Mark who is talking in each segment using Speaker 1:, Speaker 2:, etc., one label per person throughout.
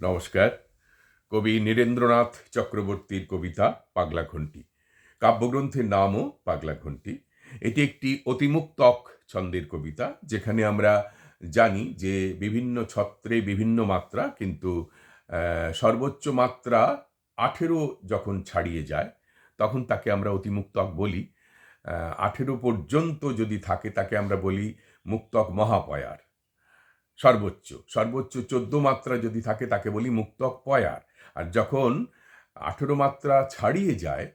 Speaker 1: নমস্কার। কবি নীরেন্দ্রনাথ চক্রবর্তীর কবিতা পাগলা ঘণ্টি। কাব্যগ্রন্থের নামও পাগলা ঘণ্টি। এটি একটি অতিমুক্তক ছন্দের কবিতা, যেখানে আমরা জানি যে বিভিন্ন ছত্রে বিভিন্ন মাত্রা, কিন্তু সর্বোচ্চ মাত্রা আঠেরো যখন ছাড়িয়ে যায়, তখন তাকে আমরা অতিমুক্তক বলি। আঠেরো পর্যন্ত যদি থাকে, তাকে আমরা বলি মুক্তক মহাপয়ার। সর্বোচ্চ। সর্বোচ্চ চোদ্দ মাত্রা যদি থাকে তাকে বলি মুক্তক পয়ার। আর যখন আঠেরো মাত্রা ছাড়িয়ে যায়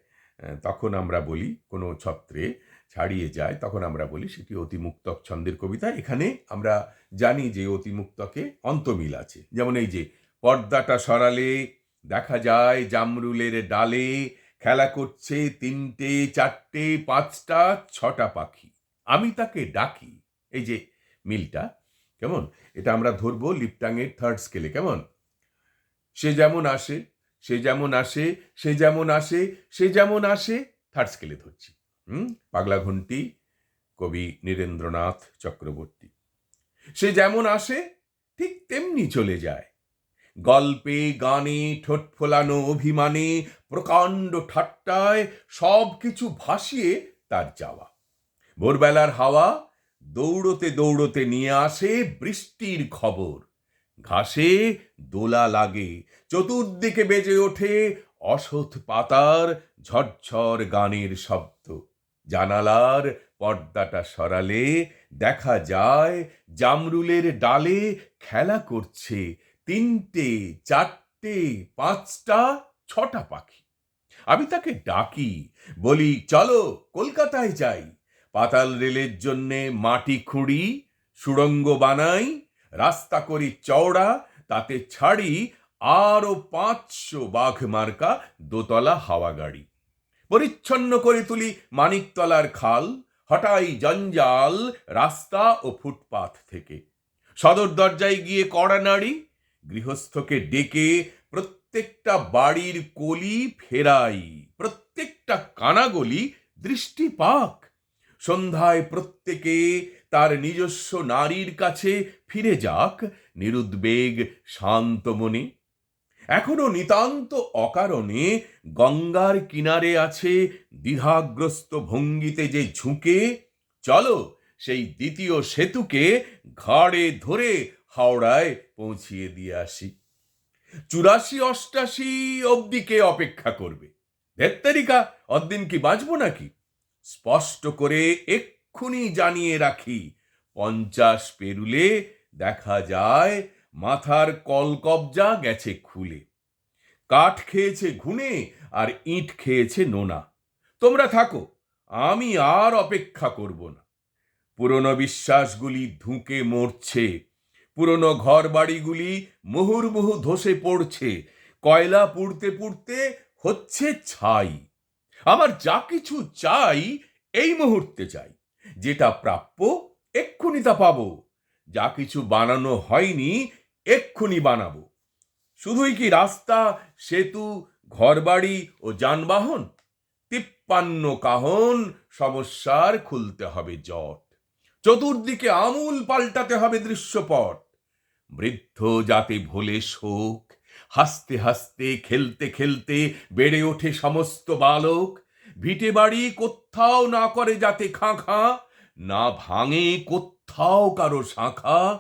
Speaker 1: তখন আমরা বলি কোনো ছত্রে ছাড়িয়ে যায়, তখন আমরা বলি সেটি অতিমুক্তক ছন্দের কবিতা। এখানে আমরা জানি যে অতিমুক্তকে অন্তমিল আছে। যেমন এই যে, পর্দাটা সরালে, দেখা যায় জামরুলের ডালে, খেলা করছে তিনটে, চারটে, পাঁচটা, ছটা পাখি। আমি তাকে ডাকি। এই যে, মিলটা কেমন? এটা আমরা ধরবো লিপটাংয়ের থার্ড স্কেলে কেমন? সে যেমন আসে, সে যেমন আসে, সে যেমন আসে, সে যেমন আসে থার্ড স্কেলে ধরছি। হুম? পাগলা ঘন্টি কবি নীরেন্দ্রনাথ চক্রবর্তী। সে যেমন আসে, ঠিক তেমনি চলে যায়। গল্পে, গানে, ঠোঁট ফোলানো, অভিমানে, প্রকাণ্ড ঠাট্টায় সব কিছু ভাসিয়ে তার যাওয়া। ভোরবেলার হাওয়া দৌড়তে দৌড়তে নিয়ে আসে বৃষ্টির খবর। ঘাসে দোলা লাগে, চতুর্দিকে বেজে ওঠে অসথ পাতার ঝরঝর গানের শব্দ। জানালার পর্দাটা সরালে দেখা যায় জামরুলের ডালে খেলা করছে তিনটে, চারটে, পাঁচটা, ছটা পাখি। আমি তাকে ডাকি, বলি, চলো কলকাতায় যাই। পাতাল রেলের জন্যে মাটি খুঁড়ি, সুড়ঙ্গ বানাই, রাস্তা করি চওড়া, তাতে ছাড়ি আরও পাঁচশো বাঘ মার্কা দোতলা হাওয়া গাড়ি। পরিচ্ছন্ন করে তুলি মানিকতলার খাল, হটাই জঞ্জাল রাস্তা ও ফুটপাথ থেকে। সদর দরজায় গিয়ে কড়া নাড়ি, গৃহস্থকে ডেকে প্রত্যেকটা বাড়ির কলি ফেরাই, প্রত্যেকটা কানাগলি দৃষ্টি পাক সন্ধ্যায় প্রত্যেকে তার নিজস্ব নারীর কাছে ফিরে যাক নিরুদ্বেগ শান্ত মনে। এখনও নিতান্ত অকারণে গঙ্গার কিনারে আছে দ্বিধাগ্রস্ত ভঙ্গিতে যে ঝুঁকে, চলো সেই দ্বিতীয় সেতুকে ঘাড়ে ধরে হাওড়ায় পৌঁছিয়ে দিয়ে আসি। চুরাশি অষ্টাশি অব্দিকে অপেক্ষা করবে। ধেত্তারিকা অদ্দিন কি বাঁচবো নাকি? স্পষ্ট করে এক্ষুনি জানিয়ে রাখি, পঞ্চাশ পেরুলে দেখা যায় মাথার কলকবজা গেছে খুলে। কাঠ খেয়েছে ঘুনে আর ইট খেয়েছে নোনা। তোমরা থাকো, আমি আর অপেক্ষা করব না। পুরনো বিশ্বাসগুলি ধুঁকে মরছে, পুরনো ঘর বাড়িগুলি মুহুর্মুহু ধসে পড়ছে, কয়লা পুড়তে পুড়তে হচ্ছে ছাই। আমার যা কিছু চাই এই মুহূর্তে চাই। যেটা প্রাপ্য, এক্ষুনি তা পাবো। যা কিছু বানানো হয়নি, এক্ষুনি বানাবো। শুধুই কি রাস্তা, সেতু, ঘরবাড়ি ও যানবাহন? তিপ্পান্ন কাহন সমস্যার খুলতে হবে জট। চতুর্দিকে আমূল পাল্টাতে হবে দৃশ্যপট। বৃদ্ধ যাতে ভোলে শোক হাসতে হাসতে, খেলতে খেলতে বেড়ে ওঠে সমস্ত বালক। ভিটে বাড়ি কোথাও না করে যাতে খাঁ খাঁ না ভাঙে কোথাও কারও শাখা,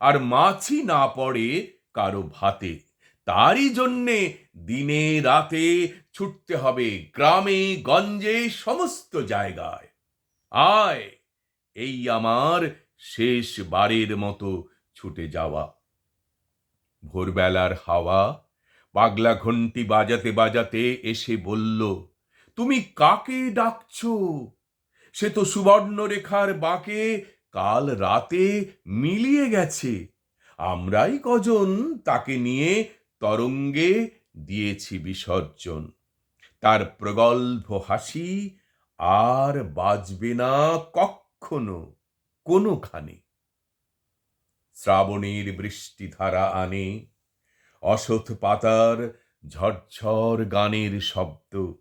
Speaker 1: আর মাছি না পড়ে কারও ভাতে। তারই জন্যে দিনে রাতে ছুটতে হবে গ্রামে, গঞ্জে, সমস্ত জায়গায়। আয়, এই আমার শেষ বারের মতো ছুটে যাওয়া। ভোরবেলার হাওয়া, পাগলা ঘন্টি বাজাতে বাজাতে এসে বলল, তুমি কাকে ডাকছো? সে তো সুবর্ণ রেখার বাঁকে কাল রাতে মিলিয়ে গেছে। আমরাই কজন তাকে নিয়ে তরঙ্গে দিয়েছি বিসর্জন। তার প্রগল্ভ হাসি আর বাজবে না কখনো কোনোখানে। শ্রাবণের বৃষ্টিধারা আনে অসথ পাতার ঝরঝর গানের শব্দ,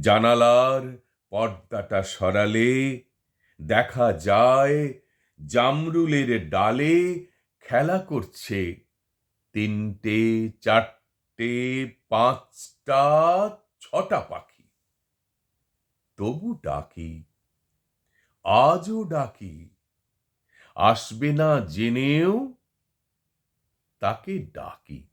Speaker 1: জানালার পর্দাটা সরালে, দেখা যায় জামরুলের ডালে খেলা করছে তিনটে, চারটে, পাঁচটা, ছটা পাখি। তবু ডাকি, আজও ডাকি আসবে না জেনেও তাকে ডাকি।